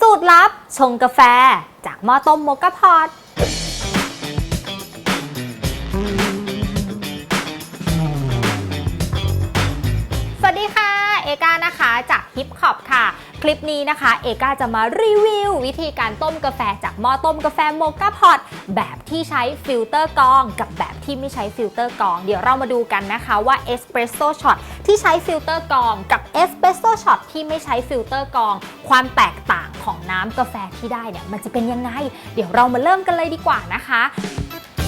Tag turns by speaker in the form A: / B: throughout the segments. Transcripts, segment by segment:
A: สูตรลับชงกาแฟจากหม้อต้มโมกาพอดสวัสดีค่ะ เอกานะคะจากฮิปคอปค่ะ คลิปนี้นะคะ เอกาจะมารีวิว วิธีการต้มกาแฟจากหม้อต้มกาแฟโมกาพอตแบบที่ใช้ฟิลเตอร์กรอง กับแบบที่ไม่ใช้ฟิลเตอร์กรอง เดี๋ยวเรามาดูกันนะคะว่าเอสเปรสโซช็อตที่ใช้ฟิลเตอร์กรอง กับเอสเปรสโซช็อตที่ไม่ใช้ฟิลเตอร์กรอง ความแตกต่างของน้ำกาแฟที่ได้เนี่ยมันจะเป็นยังไง เดี๋ยวเรามาเริ่มกันเลยดีกว่านะคะ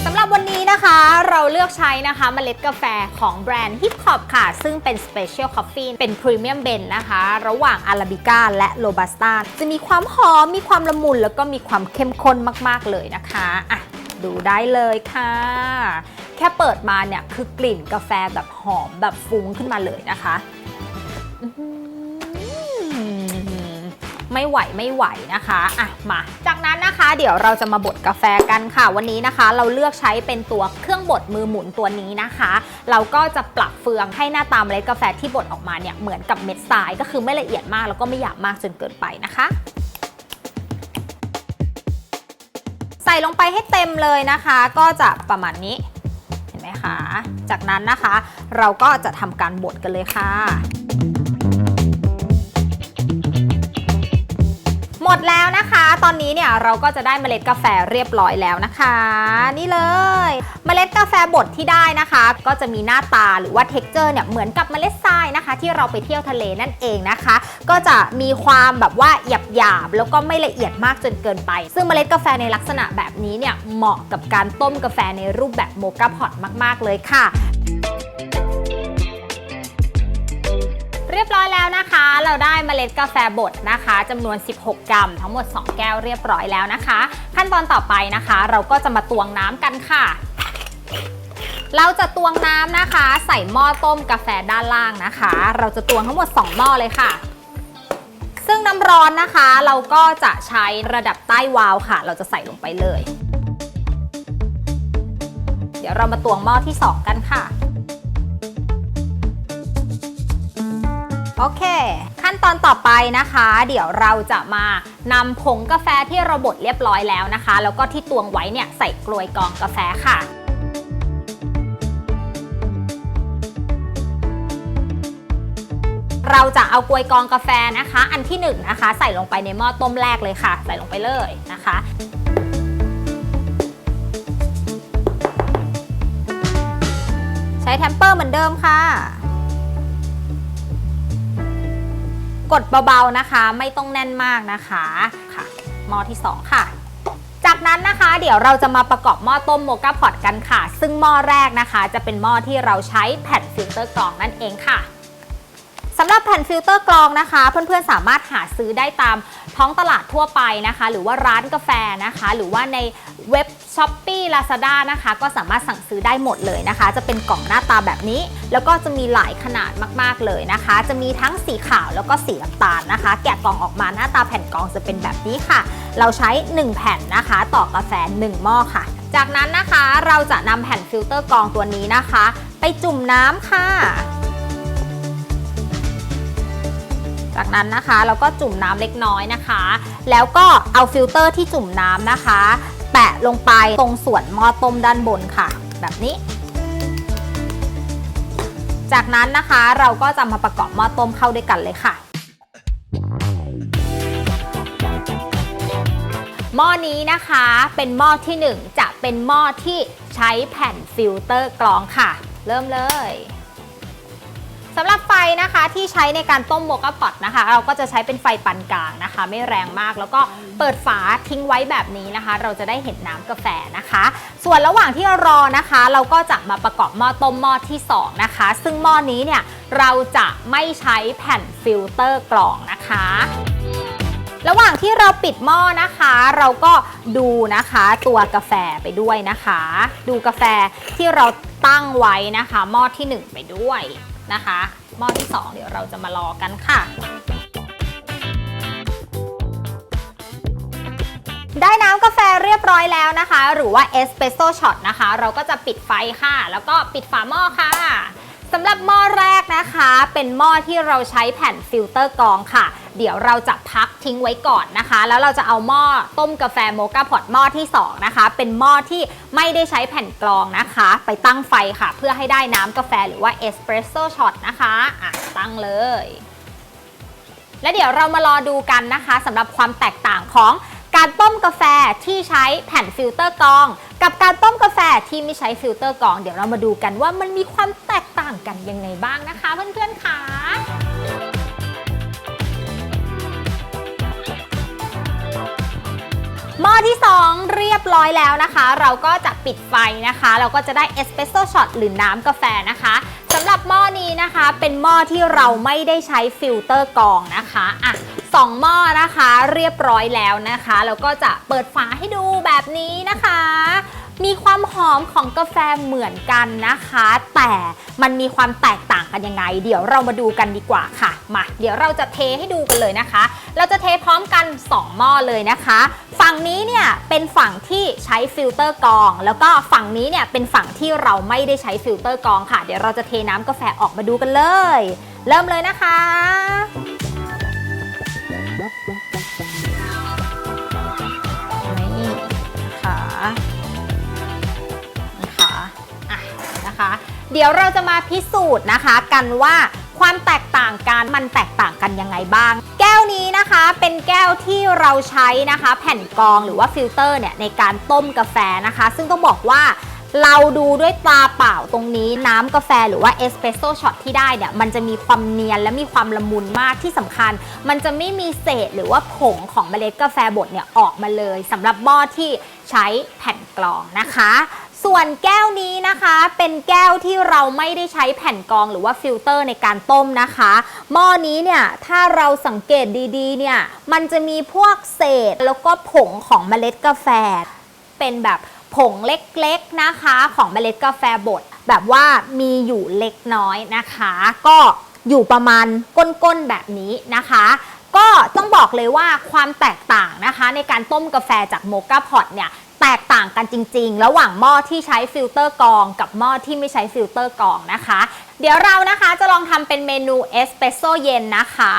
A: สำหรับวันนี้นะคะเราเลือกใช้นะคะเมล็ดกาแฟของแบรนด์ Hip Hop ค่ะ ซึ่งเป็น Special Coffee เป็น Premium b e n นนะคะ ระหว่าง Arabica และ Robusta จะมีความหอม มีความละมุน แล้วก็มีความเข้มข้นมาก ๆ เลยนะคะอะดูได้เลยค่ะ แค่เปิดมาเนี่ยคือกลิ่นกาแฟแบบหอมแบบฟุ้งขึ้นมาเลยนะคะ ไม่ไหวไม่ไหวนะคะอะมาจากนั้นนะคะเดี๋ยวเราจะมาบดกาแฟกันค่ะ วันนี้นะคะ เราเลือกใช้เป็นตัวเครื่องบดมือหมุนตัวนี้นะคะ เราก็จะปรับเฟืองให้หน้าตาเมล็ดกาแฟที่บดออกมาเนี่ยเหมือนกับเม็ดทรายก็คือไม่ละเอียดมากแล้วก็ไม่หยาบมากจนเกินไปนะคะใส่ลงไปให้เต็มเลยนะคะ ก็จะประมาณนี้เห็นไหมคะ จากนั้นนะคะ เราก็จะทำการบดกันเลยค่ะ ดแล้วนะคะ ตอนนี้เนี่ยเราก็จะได้เมล็ดกาแฟเรียบร้อยแล้วนะคะ นี่เลย เมล็ดกาแฟบดที่ได้นะคะ ก็จะมีหน้าตาหรือว่าเท็กเจอร์เนี่ยเหมือนกับเมล็ดทรายนะคะ ที่เราไปเที่ยวทะเลนั่นเองนะคะ ก็จะมีความแบบว่าหยาบหยาบแล้วก็ไม่ละเอียดมากจนเกินไป ซึ่งเมล็ดกาแฟในลักษณะแบบนี้เนี่ยเหมาะกับการต้มกาแฟในรูปแบบโมกาพอตมาก ๆ เลยค่ะ เรียบร้อยแล้วนะคะ เราได้เมล็ดกาแฟบดนะคะจำนวน 16 กรัม ทั้งหมด 2 แก้วเรียบร้อยแล้วนะคะ ขั้นตอนต่อไปนะคะ เราก็จะมาตวงน้ำกันค่ะ เราจะตวงน้ำนะคะ ใส่หม้อต้มกาแฟด้านล่างนะคะ เราจะตวงทั้งหมด 2 หม้อเลยค่ะ ซึ่งน้ำร้อนนะคะ เราก็จะใช้ระดับใต้วาล์วค่ะ เราจะใส่ลงไปเลย เดี๋ยวเรามาตวงหม้อที่ 2 กันค่ะ โอเค ขั้นตอนต่อไปนะคะ เดี๋ยวเราจะมานำผงกาแฟที่เราบดเรียบร้อยแล้วนะคะ แล้วก็ที่ตวงไว้เนี่ยใส่กลวยกองกาแฟค่ะเราจะเอากลวยกองกาแฟนะคะ อันที่1นงนะคะ ใส่ลงไปในหม้อต้มแรกเลยค่ะ ใส่ลงไปเลยนะคะ ใช้แทมเปอร์เหมือนเดิมค่ะ กดเบาๆนะคะ ไม่ต้องแน่นมากนะคะค่ะหม้อที่ 2 ค่ะ จากนั้นนะคะเดี๋ยวเราจะมาประกอบหม้อต้มโมกาพอตกันค่ะ ซึ่งหม้อแรกนะคะ จะเป็นหม้อที่เราใช้แผ่นฟิลเตอร์กรองนั่นเองค่ะสำหรับแผ่นฟิลเตอร์กรองนะคะ เพื่อนๆสามารถหาซื้อได้ตามท้องตลาดทั่วไปนะคะ หรือว่าร้านกาแฟนะคะ หรือว่าใน เว็บ s h o p e e Lazada นะคะ ก็สามารถสั่งซื้อได้หมดเลยนะคะ จะเป็นกล่องหน้าตาแบบนี้ แล้วก็จะมีหลายขนาดมากๆเลยนะคะ จะมีทั้งสีขาวแล้วก็สีน้ำตาลนะคะ แกะกล่องออกมาหน้าตาแผ่นกรองจะเป็นแบบนี้ค่ะ เราใช้ 1 แผ่นนะคะ ต่อกาแฟ 1 หม้อค่ะ จากนั้นนะคะเราจะนำแผ่นฟิลเตอร์กรองตัวนี้นะคะ ไปจุ่มน้ำค่ะจากนั้นนะคะเราก็จุ่มน้ำเล็กน้อยนะคะ แล้วก็เอาฟิลเตอร์ที่จุ่มน้ำนะคะ แปะลงไปตรงส่วนหม้อต้มด้านบนค่ะ แบบนี้ จากนั้นนะคะเราก็จะมาประกอบหม้อต้มเข้าด้วยกันเลยค่ะหม้อนี้นะคะเป็นหม้อที่ 1 จะเป็นหม้อที่ใช้แผ่นฟิลเตอร์กรองค่ะ เริ่มเลย สำหรับไฟนะคะที่ใช้ในการต้มโมกาพอตนะคะ เราก็จะใช้เป็นไฟปานกลางนะคะ ไม่แรงมากแล้วก็เปิดฝาทิ้งไว้แบบนี้นะคะ เราจะได้เห็นน้ำกาแฟนะคะ ส่วนระหว่างที่รอนะคะ เราก็จะมาประกอบหม้อต้มหม้อที่สองนะคะ ซึ่งหม้อนี้เนี่ยเราจะไม่ใช้แผ่นฟิลเตอร์กรองนะคะระหว่างที่เราปิดหม้อนะคะ เราก็ดูนะคะตัวกาแฟไปด้วยนะคะ ดูกาแฟที่เราตั้งไว้นะคะ หม้อที่ 1 ไปด้วย นะคะหม้อที่ 2 เดี๋ยวเราจะมารอกันค่ะ ได้น้ำกาแฟเรียบร้อยแล้วนะคะ หรือว่าเอสเปรสโซช็อตนะคะ เราก็จะปิดไฟค่ะ แล้วก็ปิดฝาหม้อค่ะสสำหรับหม้อแรกนะคะ เป็นหม้อที่เราใช้แผ่นฟิลเตอร์กรองค่ะ เดี๋ยวเราจะพักทิ้งไว้ก่อนนะคะ แล้วเราจะเอาหม้อต้มกาแฟโมกาพอตหม้อที่สองนะคะ เป็นหม้อที่ไม่ได้ใช้แผ่นกรองนะคะ ไปตั้งไฟค่ะ เพื่อให้ได้น้ำกาแฟหรือว่าเอสเปรสโซ่ช็อตนะคะอะตั้งเลย และเดี๋ยวเรามารอดูกันนะคะสำหรับความแตกต่างของการต้มกาแฟที่ใช้แผ่นฟิลเตอร์กรอง กับการต้มกาแฟที่ไม่ใช้ฟิลเตอร์กรอง เดี๋ยวเรามาดูกันว่ามันมีความแตกต่างกันยังไงบ้างนะคะ เพื่อนๆค่ะ หม้อที่ 2 เรียบร้อยแล้วนะคะ เราก็จะปิดไฟนะคะ เราก็จะได้เอสเปรสโซ่ช็อตหรือน้ำกาแฟนะคะสำหรับหม้อนี้นะคะเป็นหม้อที่เราไม่ได้ใช้ฟิลเตอร์กรองนะคะอะสองหม้อนะคะเรียบร้อยแล้วนะคะ แล้วก็จะเปิดฝาให้ดูแบบนี้นะคะ มีความหอมของกาแฟเหมือนกันนะคะ แต่มันมีความแตกต่างกันยังไง เดี๋ยวเรามาดูกันดีกว่าค่ะ มา เดี๋ยวเราจะเทให้ดูกันเลยนะคะ เราจะเทพร้อมกัน 2 หม้อเลยนะคะ ฝั่งนี้เนี่ยเป็นฝั่งที่ใช้ฟิลเตอร์กรอง แล้วก็ฝั่งนี้เนี่ยเป็นฝั่งที่เราไม่ได้ใช้ฟิลเตอร์กรองค่ะ เดี๋ยวเราจะเทน้ำกาแฟออกมาดูกันเลย เริ่มเลยนะคะ นะคะ เดี๋ยวเราจะมาพิสูจน์นะคะกันว่าความแตกต่างกันมันแตกต่างกันยังไงบ้าง แก้วนี้นะคะเป็นแก้วที่เราใช้นะคะ แผ่นกรองหรือว่าฟิลเตอร์เนี่ยในการต้มกาแฟนะคะ ซึ่งต้องบอกว่าเราดูด้วยตาเปล่าตรงนี้น้ำกาแฟหรือว่าเอสเปรสโซ่ช็อตที่ได้เนี่ยมันจะมีความเนียนและมีความละมุนมากที่สำคัญ มันจะไม่มีเศษหรือว่าผงของเมล็ดกาแฟบดเนี่ยออกมาเลยสำหรับหม้อที่ใช้แผ่นกรองนะคะ ส่วนแก้วนี้นะคะเป็นแก้วที่เราไม่ได้ใช้แผ่นกรองหรือว่าฟิลเตอร์ในการต้มนะคะ หม้อนี้เนี่ยถ้าเราสังเกตดีๆเนี่ยมันจะมีพวกเศษแล้วก็ผงของเมล็ดกาแฟ เป็นแบบผงเล็กๆนะคะของเมล็ดกาแฟบดแบบว่ามีอยู่เล็กน้อยนะคะ ก็อยู่ประมาณก้นๆแบบนี้นะคะ ก็ต้องบอกเลยว่าความแตกต่างนะคะ ในการต้มกาแฟจากโมกาพอตเนี่ย แตกต่างกันจริง ๆ ระหว่างหม้อที่ใช้ฟิลเตอร์กรองกับหม้อที่ไม่ใช้ฟิลเตอร์กรองนะคะ เดี๋ยวเรานะคะจะลองทำเป็นเมนูเอสเปรสโซเย็นนะคะ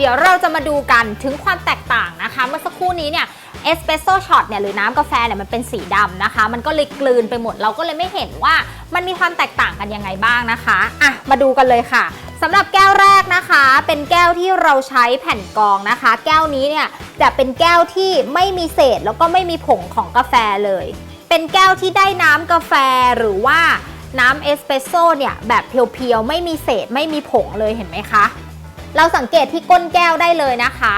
A: เดี๋ยวเราจะมาดูกันถึงความแตกต่างนะคะ เมื่อสักครู่นี้เนี่ยเอสเปรสโซ่ช็อตเนี่ยหรือน้ำกาแฟเนี่ยมันเป็นสีดำนะคะ มันก็เลยกลืนไปหมดเราก็เลยไม่เห็นว่ามันมีความแตกต่างกันยังไงบ้างนะคะอะมาดูกันเลยค่ะสำหรับแก้วแรกนะคะ เป็นแก้วที่เราใช้แผ่นกรองนะคะ แก้วนี้เนี่ยจะเป็นแก้วที่ไม่มีเศษแล้วก็ไม่มีผงของกาแฟเลย เป็นแก้วที่ได้น้ำกาแฟหรือว่าน้ำเอสเปรสโซ่เนี่ยแบบเพียวๆ ไม่มีเศษไม่มีผงเลยเห็นไหมคะ เราสังเกตที่ก้นแก้วได้เลยนะคะ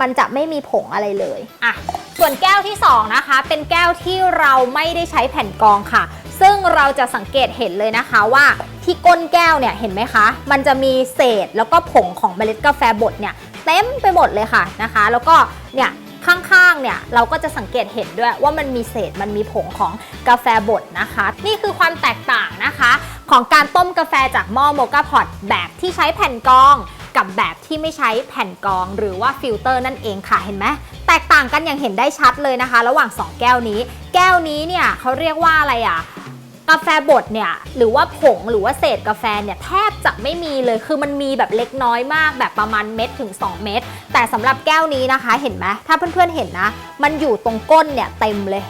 A: มันจะไม่มีผงอะไรเลยอะส่วนแก้วที่ 2 นะคะ เป็นแก้วที่เราไม่ได้ใช้แผ่นกรองค่ะ ซึ่งเราจะสังเกตเห็นเลยนะคะว่าที่ก้นแก้วเนี่ยเห็นไหมคะ มันจะมีเศษแล้วก็ผงของเมล็ดกาแฟบดเนี่ยเต็มไปหมดเลยค่ะนะคะ แล้วก็เนี่ยข้างๆ เนี่ยเราก็จะสังเกตเห็นด้วยว่ามันมีเศษมันมีผงของกาแฟบดนะคะ นี่คือความแตกต่างนะคะ ของการต้มกาแฟจากหม้อโมกาพอตแบบที่ใช้แผ่นกรอง กับแบบที่ไม่ใช้แผ่นกรองหรือว่าฟิลเตอร์นั่นเองค่ะเห็นไหมแตกต่างกันอย่างเห็นได้ชัดเลยนะคะ ระหว่าง 2 แก้วนี้ แก้วนี้เนี่ยเขาเรียกว่าอะไรอะกาแฟบดเนี่ยหรือว่าผงหรือว่าเศษกาแฟเนี่ยแทบจะไม่มีเลยคือมันมีแบบเล็กน้อยมากแบบประมาณเม็ดถึง 2 เม็ดแต่สำหรับแก้วนี้นะคะเห็นไหมถ้าเพื่อนๆเห็นนะ มันอยู่ตรงก้นเนี่ยเต็มเลย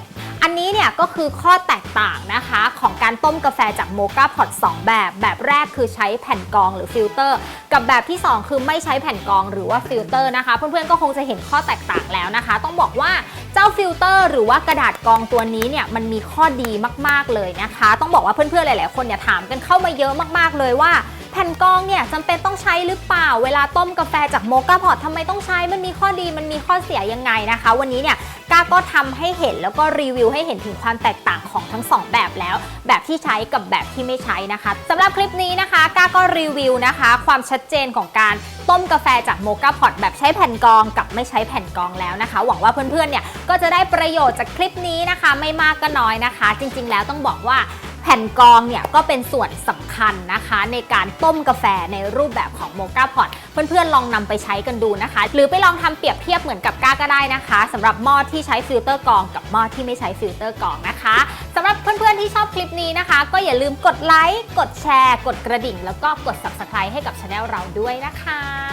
A: อันนี้เนี่ยก็คือข้อแตกต่างนะคะ ของการต้มกาแฟจากโมกาพอต2แบบ แบบแรกคือใช้แผ่นกรองหรือฟิลเตอร์ กับแบบที่ 2 คือไม่ใช้แผ่นกรองหรือว่าฟิลเตอร์นะคะ เพื่อนๆก็คงจะเห็นข้อแตกต่างแล้วนะคะ ต้องบอกว่าเจ้าฟิลเตอร์หรือว่ากระดาษกรองตัวนี้เนี่ยมันมีข้อดีมากๆเลยนะคะ ต้องบอกว่าเพื่อนๆหลายๆคนเนี่ยถามกันเข้ามาเยอะมากๆเลยว่าแผ่นกรองเนี่ยจำเป็นต้องใช้หรือเปล่า เวลาต้มกาแฟจากโมกาพอตทำไมต้องใช้มันมีข้อดีมันมีข้อเสียยังไงนะคะ วันนี้เนี่ย ก้าก็ทำให้เห็นแล้วก็รีวิวให้เห็นถึงความแตกต่างของทั้งสองแบบแล้ว แบบที่ใช้กับแบบที่ไม่ใช้นะคะสำหรับคลิปนี้นะคะก้าก็รีวิวนะคะ ความชัดเจนของการต้มกาแฟจากโมกาพอตแบบใช้แผ่นกรองกับไม่ใช้แผ่นกรองแล้วนะคะ หวังว่าเพื่อนๆเนี่ยก็จะได้ประโยชน์จากคลิปนี้นะคะ ไม่มากก็น้อยนะคะ จริง ๆ แล้วต้องบอกว่า แผ่นกรองเนี่ยก็เป็นส่วนสำคัญนะคะในการต้มกาแฟในรูปแบบของโมกาพอตเพื่อนๆลองนำไปใช้กันดูนะคะ หรือไปลองทำเปรียบเทียบเหมือนกับก้าก็ได้นะคะสำหรับหม้อที่ใช้ฟิลเตอร์กรองกับหม้อที่ไม่ใช้ฟิลเตอร์กรองนะคะสำหรับเพื่อนๆที่ชอบคลิปนี้นะคะ ก็อย่าลืมกดไลค์กดแชร์ กดกระดิ่ง แล้วก็กด subscribe ให้กับช anel เราด้วยนะคะ